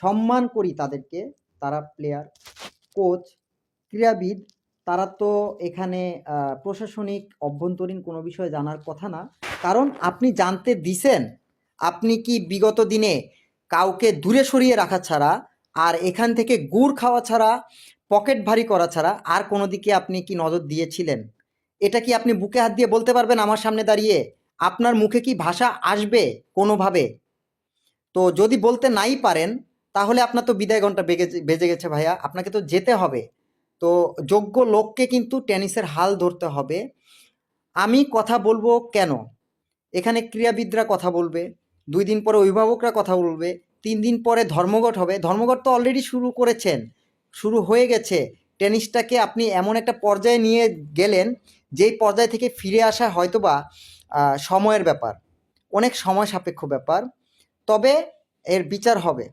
সম্মান করি তাদেরকে, তারা প্লেয়ার কোচ ক্রীড়াবিদ, তারা তো এখানে প্রশাসনিক অভ্যন্তরীণ কোনো বিষয় জানার কথা না। কারণ আপনি জানতে দিছেন, আপনি কি বিগত দিনে কাউকে দূরে সরিয়ে রাখা ছাড়া আর এখান থেকে গুড় খাওয়া ছাড়া, পকেট ভারী করা ছাড়া আর কোনো দিকে আপনি কি নজর দিয়েছিলেন? এটা কি আপনি বুকে হাত দিয়ে বলতে পারবেন আমার সামনে দাঁড়িয়ে? আপনার মুখে কি ভাষা আসবে কোনোভাবে? তো যদি বলতে নাই পারেন তাহলে আপনার তো বিদায় ঘণ্টা বেজে গেছে ভাইয়া। আপনাকে তো যেতে হবে। তো যোগ্য লোককে কিন্তু টেনিসের হাল ধরতে হবে। আমি কথা বলব কেন? এখানে ক্রীড়াবিদরা কথা বলবে দুই দিন পরে অভিভাবকরা কথা বলবে তিন দিন পরে ধর্মঘট হবে। ধর্মঘট তো অলরেডি শুরু করেছেন শুরু হয়ে গেছে। টেনিসটাকে আপনি এমন একটা পর্যায়ে নিয়ে গেলেন যেই পর্যায় থেকে ফিরে আসা হয়তোবা আহ, সময়ের ব্যাপার। অনেক সময় সাপেক্ষ ব্যাপার। তবে এর বিচার হবে।